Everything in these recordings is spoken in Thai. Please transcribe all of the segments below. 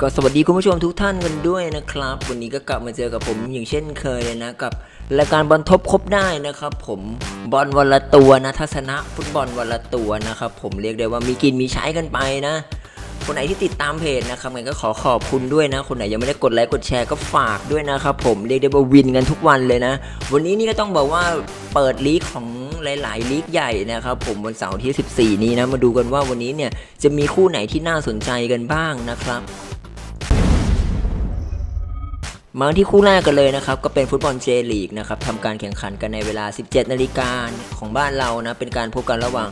ก็สวัสดีคุณผู้ชมทุกท่านกันด้วยนะครับ วันนี้ก็กลับมาเจอกับผมอย่างเช่นเคยนะกับรายการบอลทบครบได้นะครับ ผมบอลวันละตัวนะทัศนะฟุตบอลวันละตัวนะครับ ผมเรียกได้ว่ามีกินมีใช้กันไปนะ คนไหนที่ติดตามเพจนะครับงั้นก็ขอขอบคุณด้วยนะ คนไหนยังไม่ได้กดไลค์กดแชร์ก็ฝากด้วยนะครับผมเรียกได้ว่าวินกันทุกวันเลยนะ วันนี้นี่ก็ต้องบอกว่าเปิดลีกของหลาย ๆ ลีกใหญ่นะครับผมวันเสาร์ที่ 14 นี้นะมาดูกันว่าวันนี้เนี่ยจะมีคู่ไหนที่น่าสนใจกันบ้างนะครับ มาที่คู่แรกกันเลยนะครับ ก็เป็นฟุตบอลเจลีกนะครับทำการแข่งขันกันในเวลา 17 นาฬิกาของบ้านเรานะ เป็นการพบกันระหว่าง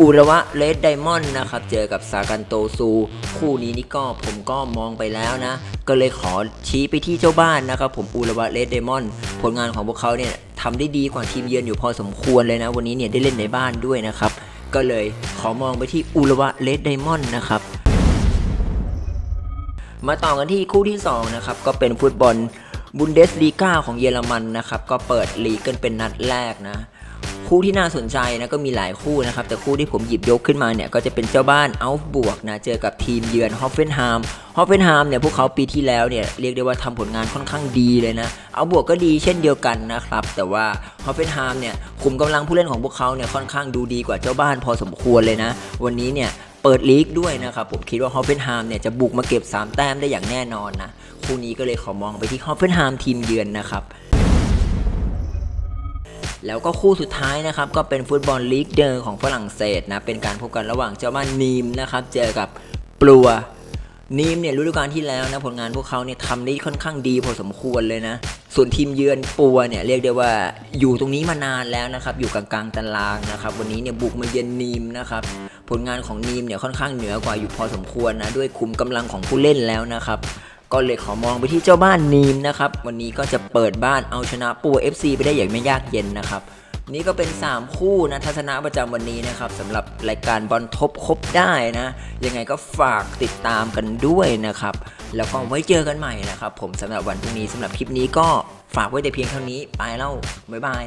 อุระวะเลดไดมอนด์นะครับ เจอกับซากันโตซู คู่นี้นี่ก็ผมก็มองไปแล้วนะ ก็เลยขอชี้ไปที่เจ้าบ้านนะครับ ผมอุระวะเลดไดมอนด์ผลงานของพวกเขาเนี่ยทำได้ดีกว่าทีมเยือนอยู่พอสมควรเลยนะ วันนี้เนี่ยได้เล่นในบ้านด้วยนะครับ ก็เลยขอมองไปที่อุระวะเลดไดมอนด์นะครับ มาต่อกันที่คู่ที่2นะครับก็เป็นฟุตบอลบุนเดสลีกาของเยอรมันนะครับก็เปิดลีกกันเป็นนัดแรกนะ คู่ที่น่าสนใจนะก็มีหลายคู่นะครับ แต่คู่ที่ผมหยิบยกขึ้นมาเนี่ยก็จะเป็นเจ้าบ้านอัลฟบวกนะเจอกับทีมเยือนฮอฟเฟนไฮม์ฮอฟเฟนไฮม์เนี่ยพวกเขาปีที่แล้วเนี่ยเรียกได้ว่าทำผลงานค่อนข้างดีเลยนะอัลบวกก็ดีเช่นเดียวกันนะครับ แต่ว่าฮอฟเฟนไฮม์เนี่ยคุมกำลังผู้เล่นของพวกเขาเนี่ยค่อนข้างดูดีกว่าเจ้าบ้านพอสมควรเลยนะ วันนี้เนี่ย เปิดลีกด้วยนะครับผมคิดว่าฮอฟเฟนไฮม์เนี่ยจะบุกมาเก็บ 3 แต้มได้อย่างแน่นอนนะคู่นี้ก็เลยขอมองไปที่ฮอฟเฟนไฮม์ทีมเยือนนะครับแล้วก็คู่สุดท้ายนะครับก็เป็นฟุตบอลลีกเดอร์ของฝรั่งเศสนะเป็นการพบกันระหว่างเจ้าบ้านนีมนะครับเจอกับปลัว นีมเนี่ยฤดูกาลที่แล้วนะผลงานพวกเขาเนี่ยทำได้ค่อนข้างดีพอสมควรเลยนะ ส่วนทีมเยือนปัวเนี่ยเรียกได้ว่าอยู่ตรงนี้มานานแล้วนะครับ อยู่กลางๆตารางนะครับ วันนี้เนี่ยบุกมาเยือนนีมนะครับ ผลงานของนีมเนี่ยค่อนข้างเหนือกว่าอยู่พอสมควรนะด้วยคุมกำลังของผู้เล่นแล้วนะครับก็เลยขอมองไปที่เจ้าบ้านนีมนะครับ วันนี้ก็จะเปิดบ้านเอาชนะปัว FC ไปได้อย่างไม่ยากเย็นนะครับ นี่ก็เป็น 3 คู่นะทัศนะประจำวันนี้นะครับสำหรับรายการบอลทบครบได้นะ ยังไงก็ฝากติดตามกันด้วยนะครับ แล้วก็ไว้เจอกันใหม่นะครับ ผมสำหรับวันพรุ่งนี้สำหรับคลิปนี้ก็ฝากไว้แต่เพียงเท่านี้ไปแล้วบ๊ายบาย